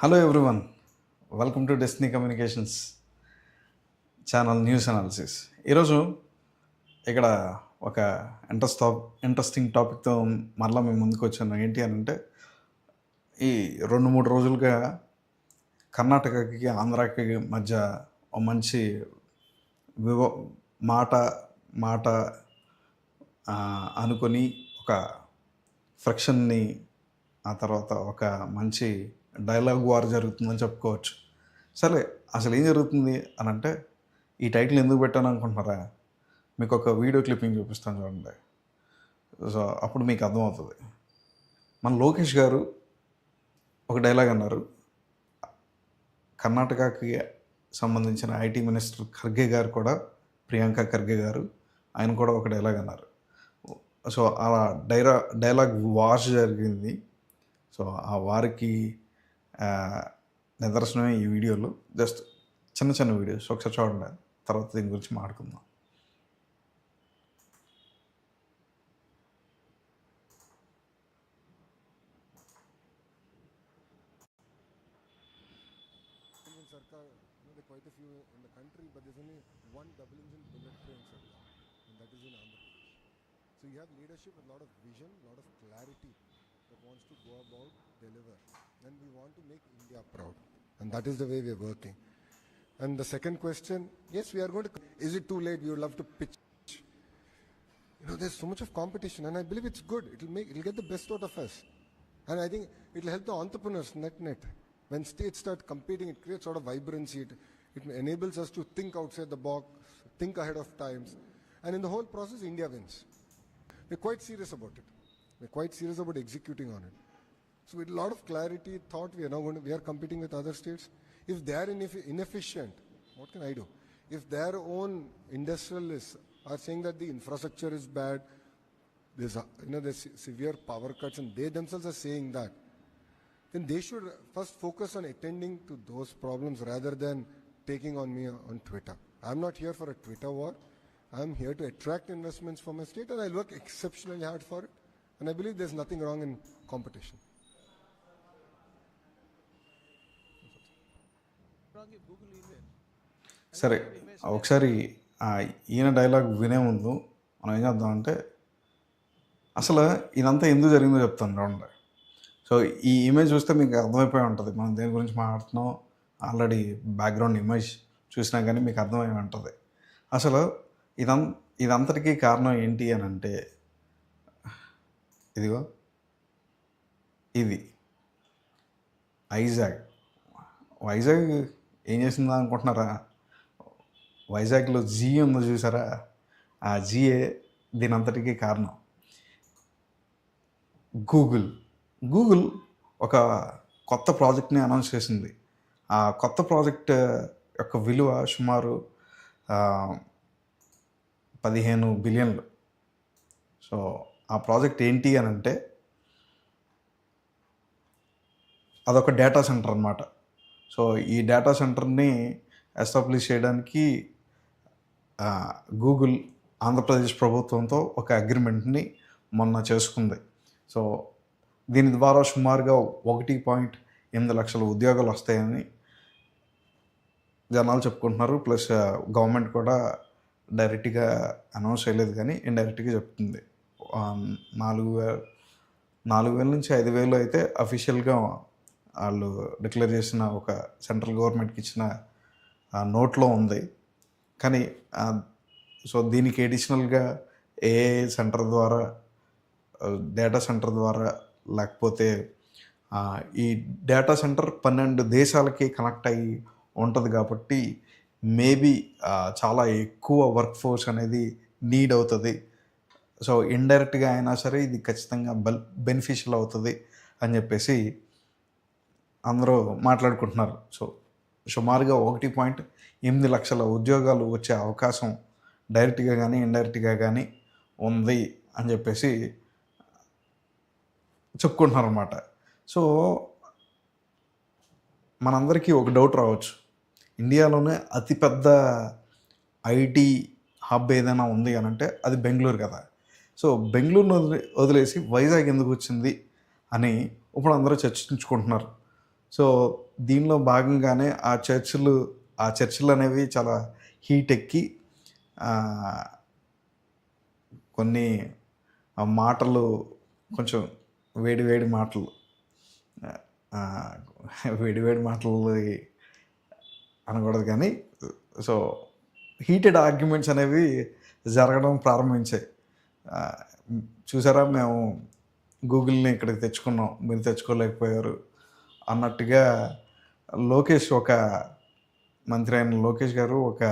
Hello everyone welcome to destiny communications channel news analysis ఈరోజు ఇక్కడ ఒక ఇంట్రెస్ట్ ఇంట్రెస్టింగ్ టాపిక్తో మరలా మేము ముందుకు వచ్చాను ఏంటి అని అంటే ఈ రెండు మూడు రోజులుగా కర్ణాటకకి ఆంధ్రాకి మధ్య ఒక మంచి వివ మాట మాట అనుకొని ఒక ఫ్రిక్షన్ని ఆ తర్వాత ఒక మంచి డైలాగ్ వార్ జరుగుతుందని చెప్పుకోవచ్చు. సరే అసలు ఏం జరుగుతుంది అని అంటే ఈ టైటిల్ ఎందుకు పెట్టాను అనుకుంటున్నారా? మీకు ఒక వీడియో క్లిప్పింగ్ చూపిస్తాను చూడండి. సో అప్పుడు మీకు అర్థమవుతుంది. మన లోకేష్ గారు ఒక డైలాగ్ అన్నారు. కర్ణాటకకి సంబంధించిన ఐటీ మినిస్టర్ ఖర్గే గారు కూడా ప్రియాంక ఖర్గే గారు ఆయన కూడా ఒక డైలాగ్ అన్నారు. సో అలా డైరా డైలాగ్ వార్స్ జరిగింది. సో ఆ వారికి నిదర్శనమే ఈ వీడియోలు జస్ట్ చిన్న చిన్న వీడియోస్ ఒకసారి చూడండి తర్వాత దీని గురించి మాట్లాడుకుందాం Indian Sarkar, you know, there are quite a few in the country, but there's only one double engine bullet train, Sarkar, and that is in Andhra Pradesh. So you have leadership with a lot of vision, a lot of clarity that wants to go about, deliver. And we want to make India proud. And that is the way we are working. And the second question, yes, we are going to, is it too late? We would love to pitch. You know, there's so much of competition, and I believe it's good. It'll make, it'll get the best out of us. And I think it'll help the entrepreneurs net net. When states start competing, it creates sort of vibrancy. It, it enables us to think outside the box, think ahead of times. And in the whole process, India wins. We're quite serious about it. We're quite serious about executing on it. So with a lot of clarity, thought we are now going to, we are competing with other states. If they are ineff- inefficient, what can I do? If their own industrialists are saying that the infrastructure is bad, there's you know there's severe power cuts, and they themselves are saying that, then they should first focus on attending to those problems rather than taking on me on Twitter. I'm not here for a Twitter war. I'm here to attract investments for my state, and I'll work exceptionally hard for it. And I believe there's nothing wrong in competition. సరే ఒకసారి ఈయన dialogue వినే ముందు మనం ఏం చేద్దామంటే అసలు ఇదంతా ఎందుకు జరిగిందో చెప్తాను చూడండి సో ఈ ఇమేజ్ చూస్తే మీకు అర్థమైపోయి ఉంటుంది. మనం దేని గురించి మాట్లాడుతున్నాం? ఆల్రెడీ బ్యాక్గ్రౌండ్ ఇమేజ్ చూసినా కానీ మీకు అర్థమై ఉంటుంది. అసలు ఇదం ఇదంతటికీ కారణం ఏంటి అని అంటే ఇదిగో. ఇది. వైజాగ్. వైజాగ్ ఏం చేసిందా అనుకుంటున్నారా? వైజాగ్లో జీ ఉందో చూసారా? ఆ జీఏ దీని అంతటికీ కారణం. గూగుల్. గూగుల్ ఒక కొత్త ప్రాజెక్ట్ని అనౌన్స్ చేసింది. ఆ కొత్త ప్రాజెక్ట్ యొక్క విలువ సుమారు పదిహేను బిలియన్లు. సో ఆ ప్రాజెక్ట్ ఏంటి అని అంటే అదొక డేటా సెంటర్ అనమాట సో ఈ డేటా సెంటర్ని ఎస్టాబ్లిష్ చేయడానికి గూగుల్ ఆంధ్రప్రదేశ్ ప్రభుత్వంతో ఒక అగ్రిమెంట్ని మొన్న చేసుకుంది. సో దీని ద్వారా సుమారుగా ఒకటి పాయింట్ ఎనిమిది లక్షల ఉద్యోగాలు వస్తాయని జనాలు చెప్పుకుంటున్నారు. ప్లస్ గవర్నమెంట్ కూడా డైరెక్ట్గా అనౌన్స్ చేయలేదు కానీ ఇండైరెక్ట్గా చెప్తుంది. నాలుగు వేల నాలుగు వేల నుంచి ఐదు వేలు అయితే అఫీషియల్గా వాళ్ళు డిక్లేర్ చేసిన ఒక సెంట్రల్ గవర్నమెంట్కి ఇచ్చిన నోట్లో ఉంది. కానీ సో దీనికి ఎడిషనల్గా ఏ సెంటర్ ద్వారా డేటా సెంటర్ ద్వారా లేకపోతే ఈ డేటా సెంటర్ పన్నెండు దేశాలకి కనెక్ట్ అయ్యి ఉంటుంది కాబట్టి మేబీ చాలా ఎక్కువ వర్క్ ఫోర్స్ అనేది నీడ్ అవుతుంది. సో ఇండైరెక్ట్గా అయినా సరే ఇది ఖచ్చితంగా బల్ బెనిఫిషియల్ అవుతుంది అని చెప్పేసి అందరూ మాట్లాడుకుంటున్నారు. సో సుమారుగా ఒకటి పాయింట్ ఎనిమిది లక్షల ఉద్యోగాలు వచ్చే అవకాశం డైరెక్ట్గా కానీ ఇండైరెక్ట్గా కానీ ఉంది అని చెప్పేసి చెప్పుకుంటున్నారు అనమాట సో మనందరికీ ఒక డౌట్ రావచ్చు. ఇండియాలోనే అతిపెద్ద ఐటీ హబ్ ఏదైనా ఉంది అని అంటే అది బెంగళూరు కదా. సో బెంగళూరును వదిలే వదిలేసి వైజాగ్ ఎందుకు వచ్చింది అని ఇప్పుడు అందరూ చర్చించుకుంటున్నారు. సో దీనిలో భాగంగానే ఆ చర్చలు ఆ చర్చలు అనేవి చాలా హీట్ ఎక్కి కొన్ని మాటలు కొంచెం వేడి వేడి మాటలు వేడి వేడి మాటలు అనకూడదు కానీ సో హీటెడ్ ఆర్గ్యుమెంట్స్ అనేవి జరగడం ప్రారంభించాయి. చూసారా మేము గూగుల్ని ఇక్కడికి తెచ్చుకున్నాం. మీరు తెచ్చుకోలేకపోయారు అన్నట్టుగా లోకేష్ ఒక మంత్రి అయిన లోకేష్ గారు ఒక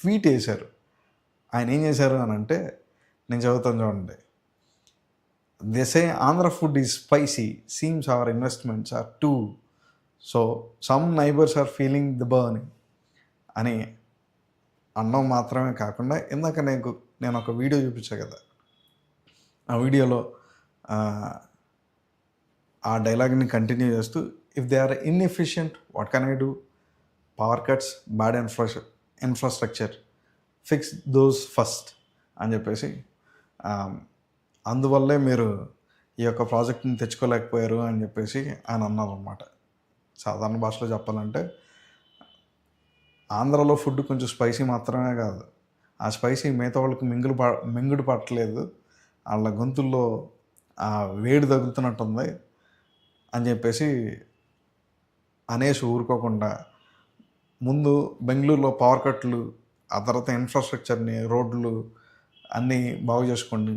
ట్వీట్ వేశారు. ఆయన ఏం చేశారు అని అంటే నేను చదువుతాను చూడండి. They say Andhra food is spicy seems our investments are too so some neighbours are feeling the burning అని అన్నం మాత్రమే కాకుండా ఇందాక నేను నేను ఒక వీడియో చూపించా కదా. ఆ వీడియోలో ఆ, డైలాగ్ని కంటిన్యూ చేస్తూ if they are inefficient what can I do power cuts bad infra infrastructure fix those first అని చెప్పేసి అందువల్లే మీరు ఈ యొక్క ప్రాజెక్ట్ని తెచ్చుకోలేకపోయారు అని చెప్పేసి ఆయన అన్నారు అనమాట సాధారణ భాషలో చెప్పాలంటే ఆంధ్రాలో ఫుడ్ కొంచెం స్పైసీ మాత్రమే కాదు. ఆ స్పైసీ మిగతా వాళ్ళకి మింగులు ప మింగుడు పట్టలేదు. వాళ్ళ గొంతుల్లో ఆ వేడి తగులుతున్నట్టుంది అని చెప్పేసి అనేసి ఊరుకోకుండా ముందు బెంగళూరులో పవర్ కట్లు ఆ తర్వాత ఇన్ఫ్రాస్ట్రక్చర్ని రోడ్లు అన్నీ బాగు చేసుకోండి.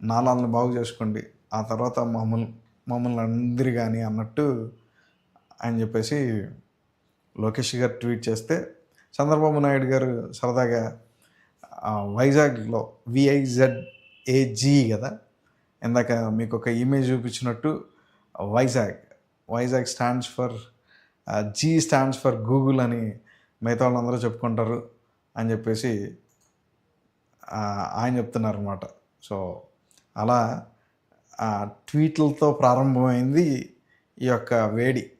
నాలాలను బాగు చేసుకోండి. ఆ తర్వాత మమ్మల్ని మమ్మల్ని అందరి కానీ అన్నట్టు అని చెప్పేసి లోకేష్ గారు ట్వీట్ చేస్తే చంద్రబాబు నాయుడు గారు సరదాగా వైజాగ్లో విఐజెడ్ ఏజీ కదా? ఇందాక మీకు ఒక ఇమేజ్ చూపించినట్టు Vizag. Vizag stands for G stands for Google అని మిగతా వాళ్ళందరూ చెప్పుకుంటారు అని చెప్పేసి ఆయన చెప్తున్నారు అనమాట సో అలా ట్వీట్లతో ప్రారంభమైంది ఈ యొక్క వేడి.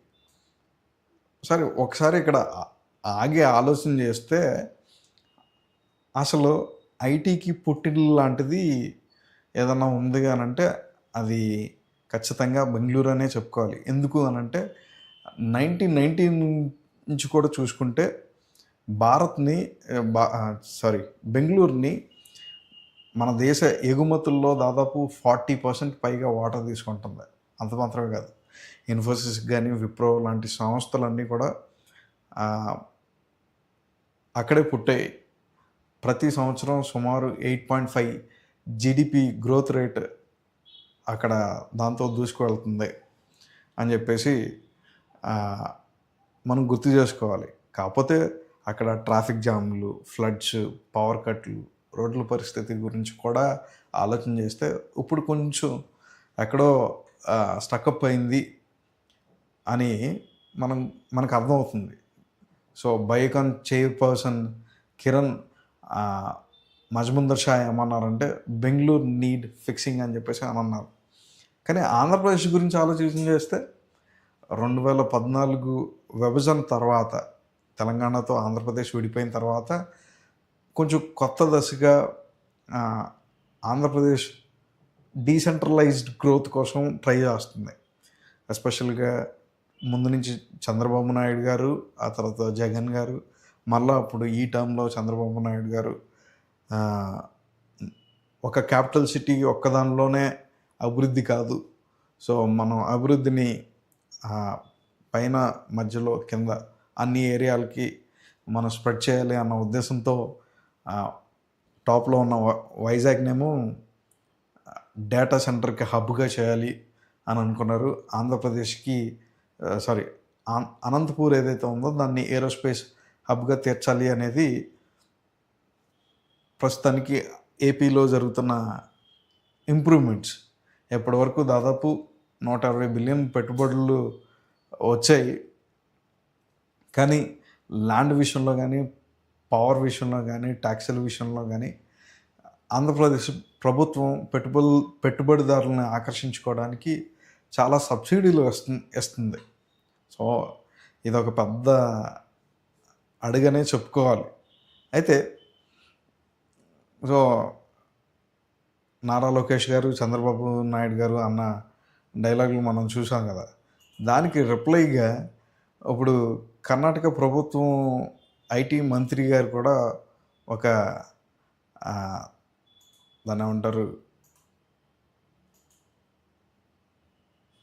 సరే ఒకసారి ఇక్కడ ఆగి ఆలోచన చేస్తే అసలు ఐటీకి పుట్టిల్లు లాంటిది ఏదన్నా ఉంది అంటే అది ఖచ్చితంగా బెంగళూరు అనే చెప్పుకోవాలి. ఎందుకు అని అంటే నైన్టీన్ నైన్టీన్ నుంచి కూడా చూసుకుంటే భారత్ని బా సారీ బెంగళూరుని మన దేశ ఎగుమతుల్లో దాదాపు ఫార్టీ పర్సెంట్ పైగా వాటర్ తీసుకుంటుంది. అంత మాత్రమే కాదు. ఇన్ఫోసిస్ కానీ విప్రో లాంటి సంస్థలన్నీ కూడా అక్కడే పుట్టాయి. ప్రతి సంవత్సరం సుమారు eight point five GDP growth rate అక్కడ దాంతో దూసుకువెళ్తుంది అని చెప్పేసి మనం గుర్తు చేసుకోవాలి. కాకపోతే అక్కడ ట్రాఫిక్ జామ్లు ఫ్లడ్స్ పవర్ కట్లు రోడ్ల పరిస్థితి గురించి కూడా ఆలోచన చేస్తే ఇప్పుడు కొంచెం ఎక్కడో స్టకప్ అయింది అని మనం మనకు అర్థమవుతుంది. So Biocon chairperson Kiran Mazumdar Shaw ఏమన్నారంటే బెంగళూరు నీడ్ ఫిక్సింగ్ అని చెప్పేసి అని అన్నారు. కానీ ఆంధ్రప్రదేశ్ గురించి ఆలోచన చేస్తే రెండు వేల పద్నాలుగు విభజన తర్వాత తెలంగాణతో ఆంధ్రప్రదేశ్ విడిపోయిన తర్వాత కొంచెం కొత్త దశగా ఆంధ్రప్రదేశ్ డీసెంట్రలైజ్డ్ గ్రోత్ కోసం ట్రై చేస్తుంది. ఎస్పెషల్గా ముందు నుంచి చంద్రబాబు నాయుడు గారు ఆ తర్వాత జగన్ గారు మళ్ళీ అప్పుడు ఈ టర్మ్లో చంద్రబాబు నాయుడు గారు ఒక క్యాపిటల్ సిటీ ఒక్కదానిలోనే అభివృద్ధి కాదు. సో మనం అభివృద్ధిని పైన మధ్యలో కింద అన్ని ఏరియాలకి మనం స్ప్రెడ్ చేయాలి అన్న ఉద్దేశంతో టాప్లో ఉన్న వైజాగ్నేమో డేటా సెంటర్కి హబ్గా చేయాలి అని అనుకున్నారు. ఆంధ్రప్రదేశ్కి సారీ అనంతపూర్ ఏదైతే ఉందో దాన్ని ఏరోస్పేస్ హబ్గా తీర్చాలి అనేది ప్రస్తుతానికి ఏపీలో జరుగుతున్న ఇంప్రూవ్మెంట్స్. ఎప్పటి వరకు దాదాపు నూట అరవై బిలియన్ పెట్టుబడులు వచ్చాయి. కానీ ల్యాండ్ విషయంలో కానీ పవర్ విషయంలో కానీ ట్యాక్సుల విషయంలో కానీ ఆంధ్రప్రదేశ్ ప్రభుత్వం పెట్టుబడి పెట్టుబడిదారులను ఆకర్షించుకోవడానికి చాలా సబ్సిడీలు వస్తుంది. ఇస్తుంది సో ఇది ఒక పెద్ద అడుగనే చెప్పుకోవాలి. అయితే సో నారా లోకేష్ గారు చంద్రబాబు నాయుడు గారు అన్న డైలాగులు మనం చూసాం కదా. దానికి రిప్లైగా ఇప్పుడు కర్ణాటక ప్రభుత్వం ఐటీ మంత్రి గారు కూడా ఒక దాన్ని ఏమంటారు?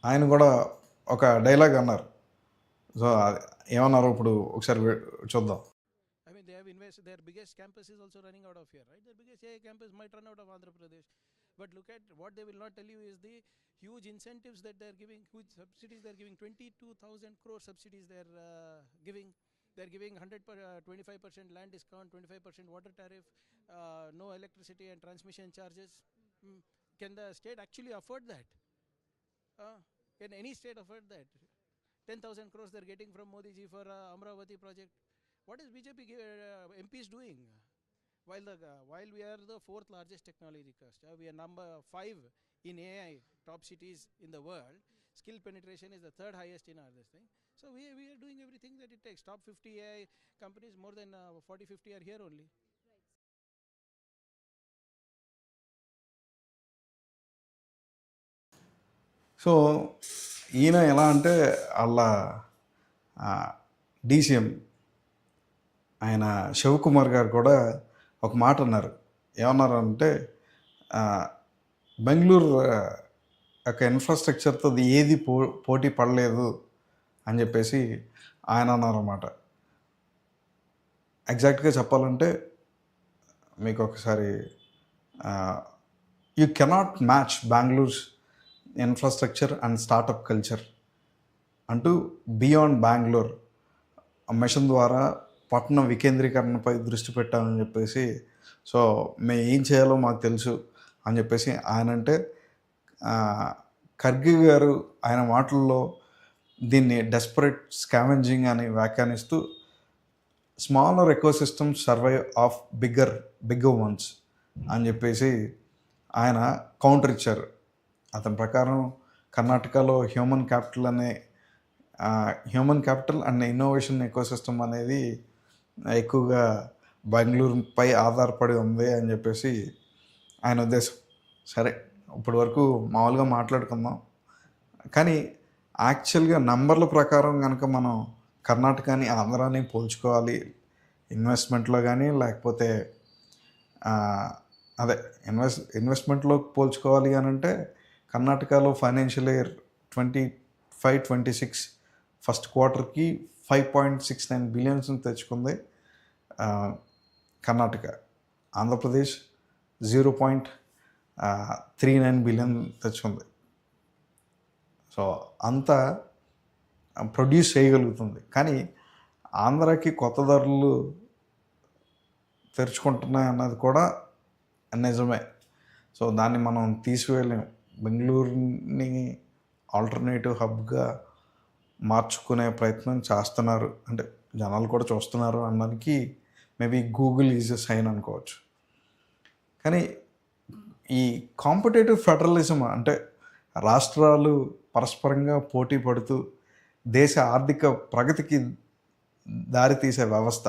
ఆయన కూడా ఒక డైలాగ్ అన్నారు. సో ఏమన్నారు ఇప్పుడు ఒకసారి వే- చూద్దాం I mean, they have invested, their biggest campus is also running out of here, right? Their biggest AI campus might run out of Andhra Pradesh. But look at what they will not tell you is the huge incentives that they're giving, huge subsidies they're giving, 22,000 crore subsidies they're uh, giving. They're giving 100 per, uh, 25% land discount, 25% water tariff, uh, no electricity and transmission charges. Mm. Can the state actually afford that? Uh, can any state afford that? 10,000 crores they're getting from Modi ji for uh, Amravati project. What is BJP uh, MPs doing? While the uh, while we are the fourth largest technology cluster, we are number five in AI top cities in the world. Skill penetration is the third highest in our this thing. So we we are doing everything that it takes. Top 50 AI companies, more than uh, 40, 50 are here only. So ఈయన ఎలా అంటే వాళ్ళ DCM ఆయన శివకుమార్ గారు కూడా ఒక మాట అన్నారు. ఏమన్నారు అంటే బెంగళూరు యొక్క ఇన్ఫ్రాస్ట్రక్చర్తో అది ఏది పో పోటీ పడలేదు అని చెప్పేసి ఆయన అన్నారన్నమాట. ఎగ్జాక్ట్గా చెప్పాలంటే మీకు ఒకసారి you cannot match Bengaluru's infrastructure and startup culture అంటూ బియాండ్ బ్యాంగ్లూర్ మిషన్ ద్వారా పట్టణ వికేంద్రీకరణపై దృష్టి పెట్టామని చెప్పేసి సో మేము ఏం చేయాలో మాకు తెలుసు అని చెప్పేసి ఆయన అంటే ఆ, ఖర్గే గారు ఆయన మాటల్లో దీన్ని డెస్పరేట్ స్కావెంజింగ్ అని వ్యాఖ్యానిస్తూ smaller ecosystem survive of bigger bigger ones అని చెప్పేసి ఆయన కౌంటర్ ఇచ్చారు. అతని ప్రకారం కర్ణాటకలో హ్యూమన్ క్యాపిటల్ అనే human capital and innovation ecosystem అనేది ఎక్కువగా బెంగళూరుపై ఆధారపడి ఉంది అని చెప్పేసి ఆయన ఉద్దేశం. సరే ఇప్పటి వరకు మామూలుగా మాట్లాడుకుందాం. కానీ యాక్చువల్గా నంబర్ల ప్రకారం కనుక మనం కర్ణాటకని ఆంధ్రాని పోల్చుకోవాలి. ఇన్వెస్ట్మెంట్లో కానీ లేకపోతే అదే ఇన్వెస్ట్ ఇన్వెస్ట్మెంట్లో పోల్చుకోవాలి అని అంటే కర్ణాటకలో financial year twenty five twenty six first క్వార్టర్కి five point six nine billions తెచ్చుకుంది Karnataka. Andhra Pradesh zero point three nine billion తెచ్చుకుంది. సో అంత ప్రొడ్యూస్ చేయగలుగుతుంది. కానీ ఆంధ్రాకి కొత్త ధరలు తెరుచుకుంటున్నాయి అన్నది కూడా నిజమే. సో దాన్ని మనం తీసివేయలేము. బెంగళూరుని ఆల్టర్నేటివ్ హబ్గా మార్చుకునే ప్రయత్నం చేస్తున్నారు. అంటే జనాలు కూడా చూస్తున్నారు అనడానికి maybe Google is a sign అనుకోవచ్చు. కానీ ఈ కాంపిటేటివ్ ఫెడరలిజం అంటే రాష్ట్రాలు పరస్పరంగా పోటీ పడుతూ దేశ ఆర్థిక ప్రగతికి దారితీసే వ్యవస్థ.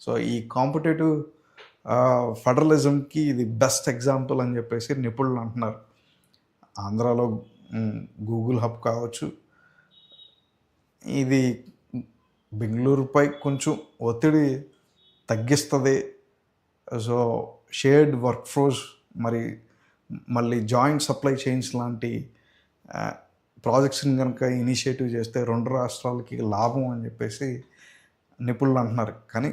సో ఈ కాంపిటేటివ్ ఫెడరలిజంకి ఇది బెస్ట్ ఎగ్జాంపుల్ అని చెప్పేసి నిపుణులు అంటున్నారు. ఆంధ్రాలో గూగుల్ హబ్ కావచ్చు. ఇది బెంగళూరుపై కొంచెం ఒత్తిడి తగ్గిస్తుంది. సో షేర్డ్ వర్క్ ఫోర్స్ మరి మళ్ళీ జాయింట్ సప్లై చైన్స్ లాంటి ప్రాజెక్ట్స్ని కనుక ఇనిషియేటివ్ చేస్తే రెండు రాష్ట్రాలకి లాభం అని చెప్పేసి నిపుణులు అంటున్నారు. కానీ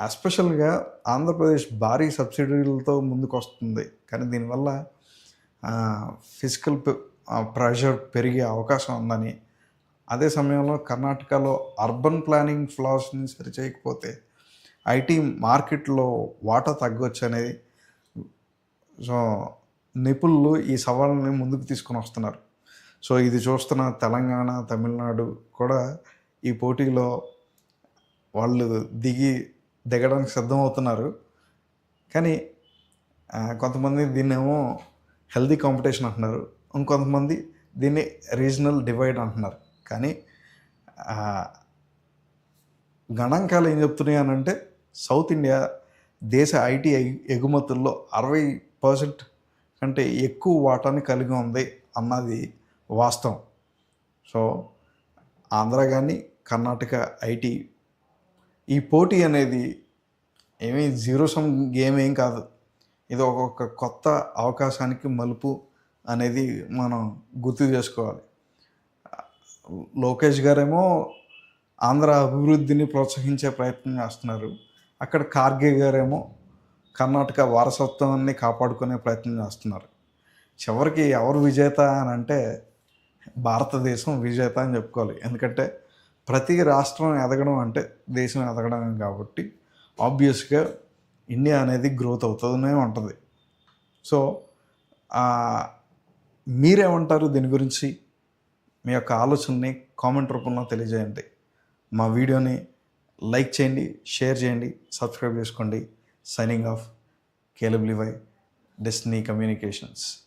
ఎస్పెషల్గా ఆంధ్రప్రదేశ్ భారీ సబ్సిడీలతో ముందుకు వస్తుంది కానీ దీనివల్ల ఫిజికల్ ప్రెషర్ పెరిగే అవకాశం ఉందని. అదే సమయంలో కర్ణాటకలో అర్బన్ ప్లానింగ్ ఫ్లాస్ని సరిచేయకపోతే ఐటీ మార్కెట్లో వాటా తగ్గొచ్చు అనేది. సో నిపుణులు ఈ సవాళ్ళని ముందుకు తీసుకొని వస్తున్నారు. సో ఇది చూస్తున్న తెలంగాణ తమిళనాడు కూడా ఈ పోటీలో వాళ్ళు దిగి దిగడానికి సిద్ధమవుతున్నారు. కానీ కొంతమంది దీన్నేమో హెల్దీ కాంపిటీషన్ అంటున్నారు. ఇంకొంతమంది దీన్ని రీజనల్ డివైడ్ అంటున్నారు. కానీ గణాంకాలు ఏం చెప్తున్నాయి అని అంటే సౌత్ ఇండియా దేశ ఐటీ ఎగు- ఎగుమతుల్లో అరవై పర్సెంట్ కంటే ఎక్కువ వాటాని కలిగి ఉంది అన్నది వాస్తవం. సో ఆంధ్ర కానీ కర్ణాటక ఐటీ ఈ పోటీ అనేది ఏమీ జీరో సమ్ గేమ్ ఏం కాదు. ఇది ఒక కొత్త అవకాశానికి మలుపు అనేది మనం గుర్తు చేసుకోవాలి. లోకేష్ గారేమో ఆంధ్ర అభివృద్ధిని ప్రోత్సహించే ప్రయత్నం చేస్తున్నారు. అక్కడ కార్గే గారేమో కర్ణాటక వారసత్వాన్ని కాపాడుకునే ప్రయత్నం చేస్తున్నారు. చివరికి ఎవరు విజేత అని అంటే భారతదేశం విజేత అని చెప్పుకోవాలి. ఎందుకంటే ప్రతి రాష్ట్రం ఎదగడం అంటే దేశం ఎదగడం కాబట్టి ఆబ్వియస్గా ఇండియా అనేది గ్రోత్ అవుతూనే ఉంటుంది. సో మీరేమంటారు దీని గురించి? మీ యొక్క ఆలోచనని కామెంట్ రూపంలో తెలియజేయండి. మా వీడియోని లైక్ చేయండి షేర్ చేయండి సబ్స్క్రైబ్ చేసుకోండి. సైనింగ్ ఆఫ్ కేలబ్లివై డెస్టినీ కమ్యూనికేషన్స్.